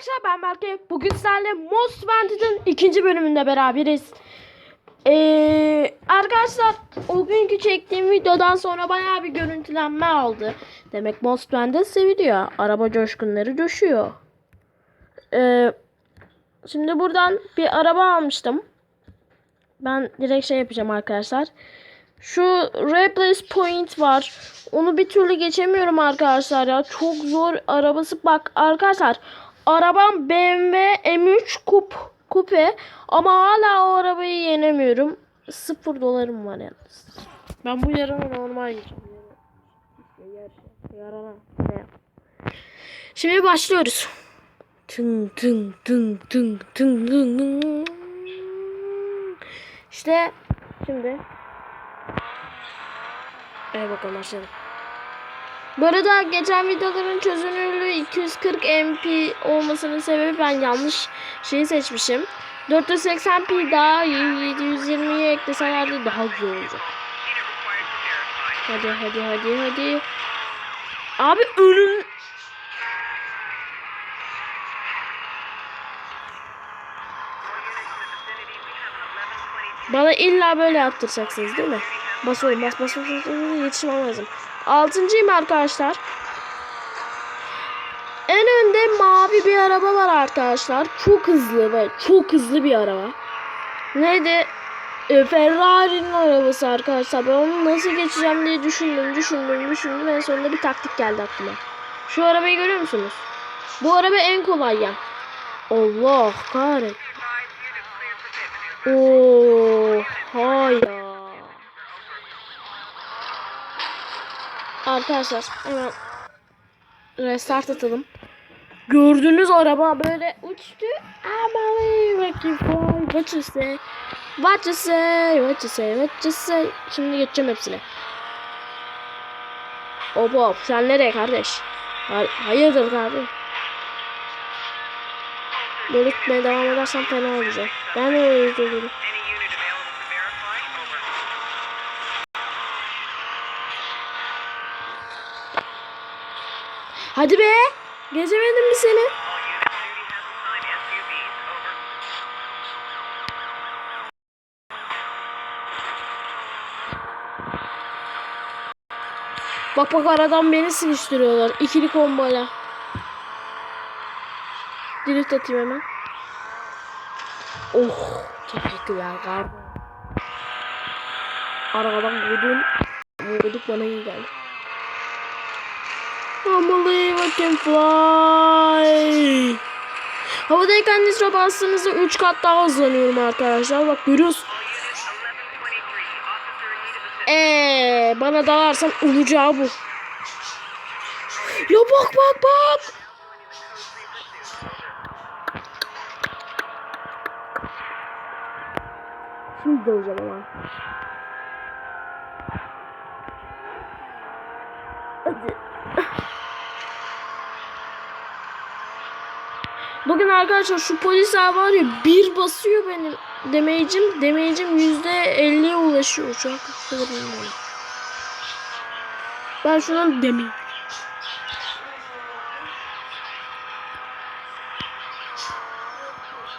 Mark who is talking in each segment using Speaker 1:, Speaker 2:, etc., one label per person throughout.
Speaker 1: arkadaşlar ben Berke. Bugün sizlerle Most Wanted'ın ikinci bölümünde beraberiz. Ee, arkadaşlar o günkü çektiğim videodan sonra bayağı bir görüntülenme aldı. Demek Most Wanted seviliyor. Araba coşkunları coşuyor. Ee, şimdi buradan bir araba almıştım. Ben direkt şey yapacağım arkadaşlar. Şu Replace Point var. Onu bir türlü geçemiyorum arkadaşlar ya. Çok zor arabası. Bak arkadaşlar. Arabam BMW M3 Coupe. Coupe. Ama hala o arabayı yenemiyorum. Sıfır dolarım var yalnız. Ben bu yarını normal. Yarana. Ne? Şimdi başlıyoruz. Tın tın tın tın tın tın tın. İşte şimdi Evet bakalım başlayalım. Bu arada geçen videoların çözünürlüğü 240 MP olmasının sebebi ben yanlış şeyi seçmişim. 480p daha 720'ye ekleselerdi daha güzel olacak. Hadi hadi hadi hadi. Abi önüm... Bana illa böyle yaptıracaksınız değil mi? Bas bas bas bas bas bas yetişmem lazım. Altıncıyım arkadaşlar. En önde mavi bir araba var arkadaşlar. Çok hızlı ve çok hızlı bir araba. Neydi? E, Ferrari'nin arabası arkadaşlar. Ben onu nasıl geçeceğim diye düşündüm, düşündüm, düşündüm. En sonunda bir taktik geldi aklıma. Şu arabayı görüyor musunuz? Bu araba en kolay ya. Allah kahret. Oha ya. Arkadaşlar hemen restart atalım. Gördüğünüz araba böyle uçtu. What you fly, what you say, what you say, what you say, what you say. Şimdi geçeceğim hepsine. Hop hop sen nereye kardeş? Hay- Hayırdır? Böyle gitmeye devam edersen fena olacak. Ben öyle üzülürüm. Hadi be. Geçemedim mi seni? Bak bak aradan beni sıkıştırıyorlar. İkili komboyla. Drift atayım hemen. Oh. Teşekkürler kardeşim. Aradan vurdum. Vurduk bana iyi geldi. I believe I can fly. Havadayken nitro bastığınızda 3 kat daha hızlanıyorum arkadaşlar. Bak görüyorsun. Eee bana dalarsan olacağı bu. Ya bak bak bak. Şimdi döveceğim ama. Bugün arkadaşlar şu polisler var ya bir basıyor benim demeyicim. Demeyicim yüzde elliye ulaşıyor. Şu an. Ben şuradan demeyeyim.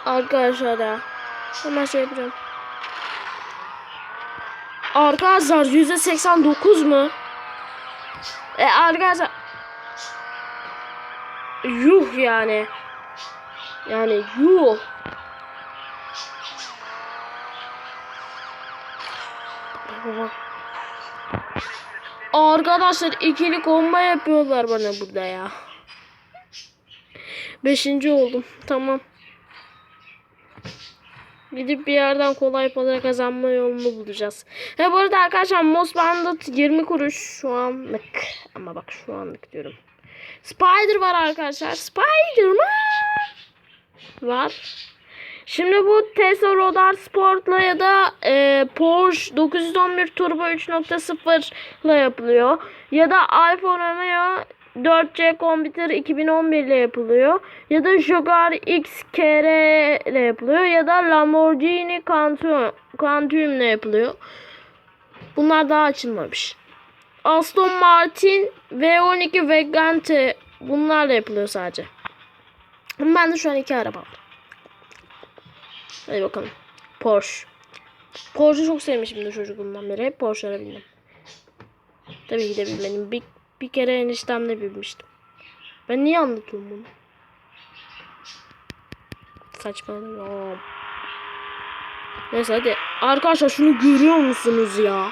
Speaker 1: Arkadaşlar ya. Hemen şey yapacağım. Arkadaşlar yüzde seksen dokuz mu? E arkadaşlar yuh yani. Yani yuh. Arkadaşlar ikili komba yapıyorlar bana burada ya. Beşinci oldum. Tamam. Gidip bir yerden kolay para kazanma yolunu bulacağız. He bu arada arkadaşlar Most Bandit 20 kuruş şu anlık. Ama bak şu anlık diyorum. Spider var arkadaşlar. Spiderman var. Şimdi bu Tesla Rodar Sport'la ya da e, Porsche 911 Turbo 3.0 ile yapılıyor. Ya da Alfa Romeo 4C Computer 2011 ile yapılıyor. Ya da Jaguar XKR ile yapılıyor. Ya da Lamborghini Quantum ile yapılıyor. Bunlar daha açılmamış. Aston Martin V12 Vegante bunlarla yapılıyor sadece. Ben de şu an iki araba var. Hadi bakalım. Porsche. Porsche çok sevmişimdir çocukluğumdan beri. Hep Porsche'lara bindim. Tabii ki de bilmedim. Bir, bir kere eniştemle binmiştim. Ben niye anlatıyorum bunu? Saçmalama. Neyse hadi. Arkadaşlar şunu görüyor musunuz ya?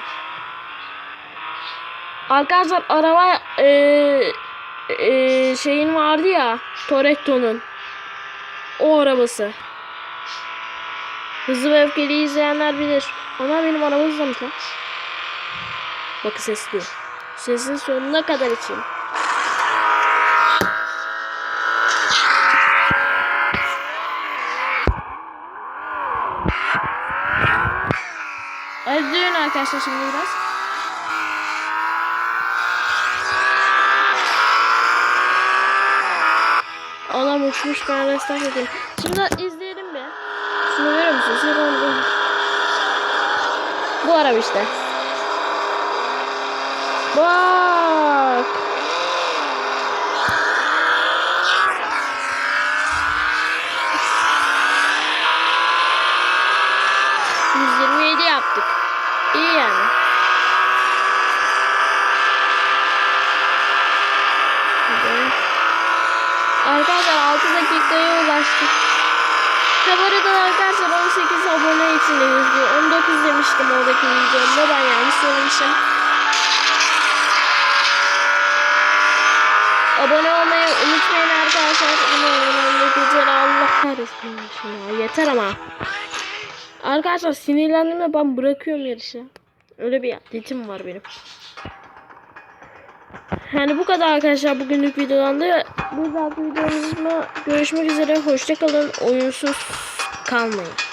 Speaker 1: Arkadaşlar araba eee eee, şeyin vardı ya Toretto'nun o arabası. Hızlı ve öfkeli izleyenler bilir. Ama benim araba hızlamış lan. Bakın ses. Sesin sonuna kadar içeyim. Hadi arkadaşlar şimdi biraz. Adam uçmuş ben restart edeyim. Şimdi izleyelim bir. Şunu görüyor musun? Şunu görüyor musun? Bu araba işte. Bak. 16 dakikaya ulaştık. Ha arkadaşlar 18 abone için de 19 demiştim oradaki videomda ben yanlış söylemişim. Abone olmayı unutmayın arkadaşlar. Umarım geceler Allah kahretsin. Ya. Yeter ama. Arkadaşlar sinirlendim ben bırakıyorum yarışı. Öyle bir adetim var benim. Yani bu kadar arkadaşlar bugünlük videodan da. Bir dahaki videomuzda görüşmek üzere. Hoşçakalın. Oyunsuz kalmayın.